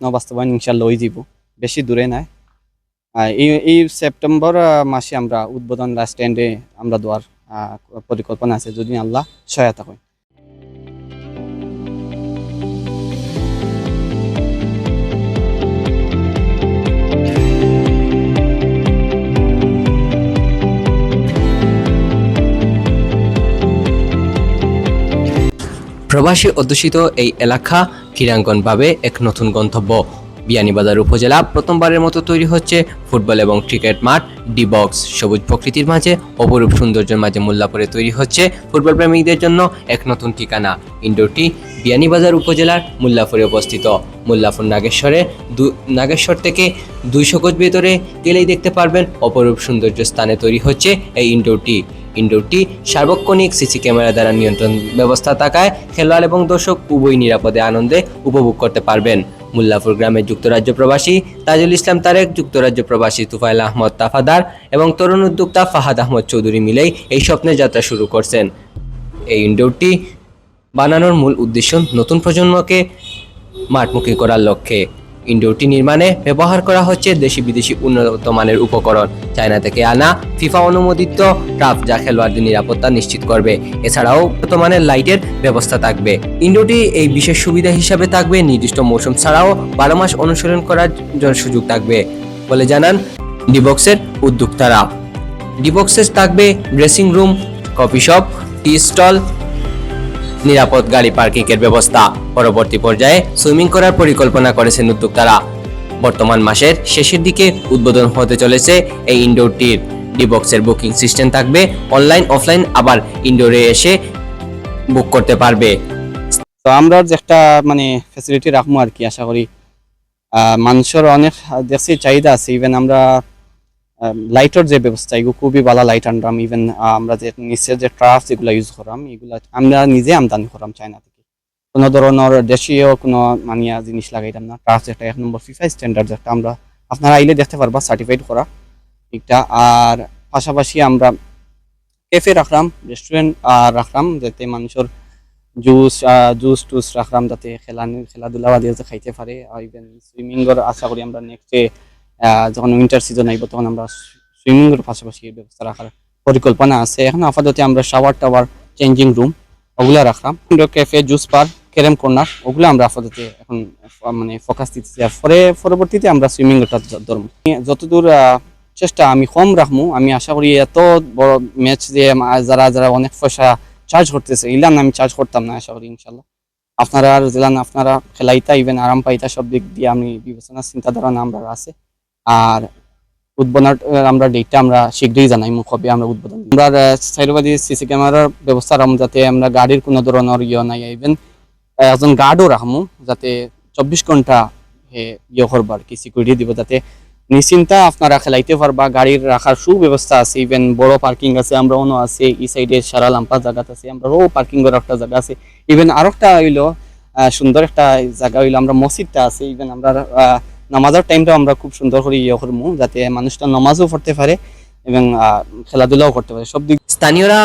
বাস্তবায়ন ইনশাল্লাহ ওই দিব বেশি দূরে নাই। এই এই সেপ্টেম্বর মাসে আমরা উদ্বোধন লাস্ট এন্ডে আমরা দেওয়ার পরিকল্পনা আছে। যদি আল্লাহ সহায়তা হয় প্রবাসী অধ্যুষিত এই এলাকা ক্রীড়াঙ্গনভাবে এক নতুন গন্তব্য। বিয়ানীবাজার উপজেলা প্রথমবারের মতো তৈরি হচ্ছে ফুটবল এবং ক্রিকেট মাঠ। ডি বক্স সবুজ প্রকৃতির মাঝে অপরূপ সৌন্দর্যের মাঝে মোল্লাপুরে তৈরি হচ্ছে ফুটবল প্রেমীদের জন্য এক নতুন ঠিকানা। ইন্ডোরটি বিয়ানীবাজার উপজেলার মোল্লাপুরে অবস্থিত। মোল্লাপুর নাগেশ্বরে দু, নাগেশ্বর থেকে দুইশো গজ ভেতরে গেলেই দেখতে পারবেন অপরূপ সৌন্দর্য স্থানে তৈরি হচ্ছে এই ইনডোরটি ইনডোরটি সার্বক্ষণিক সিসি ক্যামেরা দ্বারা নিয়ন্ত্রণ ব্যবস্থা থাকায় খেলোয়াড় এবং দর্শক উভয় নিরাপদে আনন্দে উপভোগ করতে পারবেন। মুল্লাপুর গ্রামের যুক্তরাজ্য প্রবাসী তাজুল ইসলাম তারেক, যুক্তরাজ্য প্রবাসী তুফাইল আহমদ তাফাদার এবং তরুণ উদ্যোক্তা ফাহাদ আহমদ চৌধুরী মিলেই এই স্বপ্নের যাত্রা শুরু করছেন। এই ইনডোরটি বানানোর মূল উদ্দেশ্য নতুন প্রজন্মকে মাঠমুখী করার লক্ষ্যে। ইনডোরটি নির্মাণে ব্যবহার করা হচ্ছে দেশি বিদেশি উন্নত মানের উপকরণ। চায়না থেকে আনা ফিফা অনুমোদিত ট্রাফ যা খেলোয়াড়দের নিরাপত্তা নিশ্চিত করবে। এছাড়াও মানের লাইটের ব্যবস্থা থাকবে। ইনডোরটি এই বিশেষ সুবিধা হিসাবে থাকবে। নির্দিষ্ট মৌসুম ছাড়াও বারো মাস অনুসরণ করার সুযোগ থাকবে বলে জানান ডিবক্সের উদ্যোক্তারা। ডিবক্সেস থাকবে dressing room, coffee shop, tea stall নিরাপদ গাড়ি পার্কিংয়ের ব্যবস্থা। পরবর্তী পর্যায়ে সুইমিং করার পরিকল্পনা করেছেন উদ্যোক্তারা। বর্তমান মাসের শেষের দিকে উদ্বোধন হতে চলেছে এই ইনডোরটির ডিবক্সের বুকিং সিস্টেম থাকবে অনলাইন অফলাইন আবার ইনডোরে এসে বুক করতে পারবে। তো আমরা যে একটা মানে ফ্যাসিলিটি রাখব আর কি, আশা করি। মানুষের অনেক দেখছি চাহিদা আছে ইভেন আমরা লাইটের যে ব্যবস্থা, এগুলো খুবই ভালো লাইট আনলাম ইভেন আমরা যে নিচের যে ট্রাফ যেগুলো ইউজ করাম, এগুলা আমরা নিজে আমদানি করাম চায়না থেকে। কোনো ধরনের দেশীয় কোনো মানিয়া জিনিস লাগাইতাম না। ট্রাফ যেটা এক নম্বর ফিফা স্ট্যান্ডার্ড যেটা আমরা আপনারা আইলে দেখতে পারবা সার্টিফাইড করা। এটা আর পাশাপাশি আমরা ক্যাফে রাখলাম রেস্টুরেন্ট আর রাখলাম যাতে মানুষের জুস জুস টুস রাখলাম যাতে খেলা খেলাধুলা বাদে খাইতে পারে। ইভেন সুইমিংয়ের আশা করি আমরা নেক্সটে যখন উইন্টার সিজন আইব, তখন আমরা সুইমিংয়ের পাশাপাশি ব্যবস্থা রাখার পরিকল্পনা আছে। এখন আপাতত আমরা শাওয়ার টাওয়ার চেঞ্জিং রুম ওগুলা রাখলাম। ক্যাফে জুস পার ক্যারেম কর্নার ওগুলো আমরা আপাতত এখন মানে ফোকাস দিতেছি। আর পরে, পরবর্তীতে আমরা সুইমিং ধরব। যতদূর চেষ্টা আমি কম রাখব, আমি আশা করি এত বড় ম্যাচ যে যারা যারা অনেক পয়সা চার্জ করতেছে, ইলান আমি চার্জ করতাম না, আশা করি ইনশাল্লাহ আপনারা জেলান, আপনারা খেলাইতা ইভেন আরাম পাইতা, সব দিক দিয়ে আমি বিবেচনা, চিন্তাধারণা আমরা আছে। আর উদ্বোধন আমরা ডেটটা আমরা শীঘ্রই জানাই হবে আমরা উদ্বোধন। আমরা সাইডবাদী সিসি ক্যামেরার ব্যবস্থা রাখব যাতে আমরা গাড়ির কোনো ধরনের ইয়ে নাই ইভেন একজন গার্ডও রাখব যাতে চব্বিশ ঘণ্টা ইয়ে করব আর কি সিকিউরিটি দিব যাতে নিশ্চিন্তা আপনারা খেলাইতে পারবা, গাড়ির রাখার সুব্যবস্থা আছে ইভেন বড় পার্কিং আছে, আমরা অন্য আছে, এই সাইডে সারা লাম্পা জায়গা আছে, আমরা ও পার্কিং করার একটা জায়গা আছে ইভেন আরও একটা হইল সুন্দর একটা জায়গা হইল, আমরা মসজিদটা আছে ইভেন আমরা নামাজের টাইমটা আমরা খুব সুন্দর করে ইয়ে করব যাতে মানুষটা নামাজও পড়তে পারে এবং খেলাধুলাও করতে পারে। সব দিক স্থানীয়রা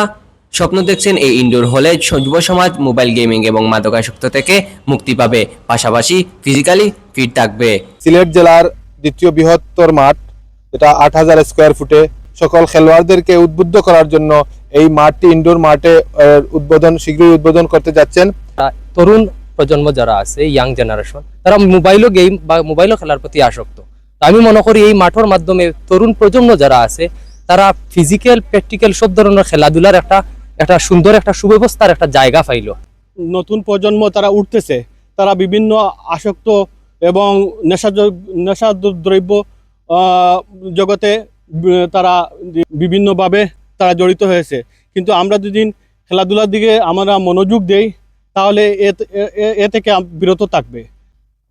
স্বপ্ন দেখছেন এই ইনডোর হলে যুব সমাজ মোবাইল গেমিং এবং মাদকাসক্ত থেকে মুক্তি পাবে। পাশাপাশি ফিজিক্যালি ফিট থাকবে। সিলেট জেলার দ্বিতীয় বৃহত্তর মাঠ যেটা আট হাজার স্কোয়ার ফুটে সকল খেলোয়াড়দেরকে উদ্বুদ্ধ করার জন্য এই মাঠটি ইনডোর মাঠে উদ্বোধন শীঘ্রই উদ্বোধন করতে যাচ্ছেন। তরুণ প্রজন্ম যারা আছে ইয়াং জেনারেশন তারা মোবাইলও গেম বা মোবাইলও খেলার প্রতি আসক্ত। আমি মনে করি এই মাঠের মাধ্যমে তরুণ প্রজন্ম যারা আছে, তারা ফিজিক্যাল প্র্যাকটিক্যাল সব ধরনের খেলাধুলার একটা একটা সুন্দর একটা সুব্যবস্থার একটা জায়গা পাইলো। নতুন প্রজন্ম তারা উঠতেছে, তারা বিভিন্ন আসক্ত এবং নেশা নেশা দ্রব্য জগতে তারা বিভিন্নভাবে তারা জড়িত হয়েছে। কিন্তু আমরা যদি খেলাধুলার দিকে আমরা মনোযোগ দেই তাহলে এ থেকে বিরত থাকবে।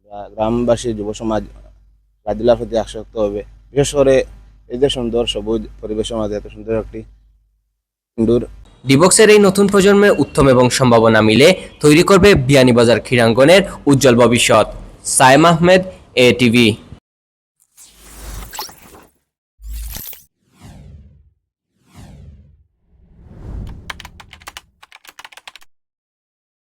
গ্রা- গ্রামবাসী যুব সমাজ খেলাধুলার প্রতি আসক্ত হবে। বিশেষ করে এই যে সুন্দর সবুজ পরিবেশের মাঝে এত সুন্দর একটি ইনডোর ডিবক্সের এই নতুন প্রজন্মের উত্তম এবং সম্ভাবনা মিলে তৈরি করবে বিয়ানীবাজার ক্রীড়াঙ্গনের উজ্জ্বল ভবিষ্যৎ। Sayem Ahmed A TV.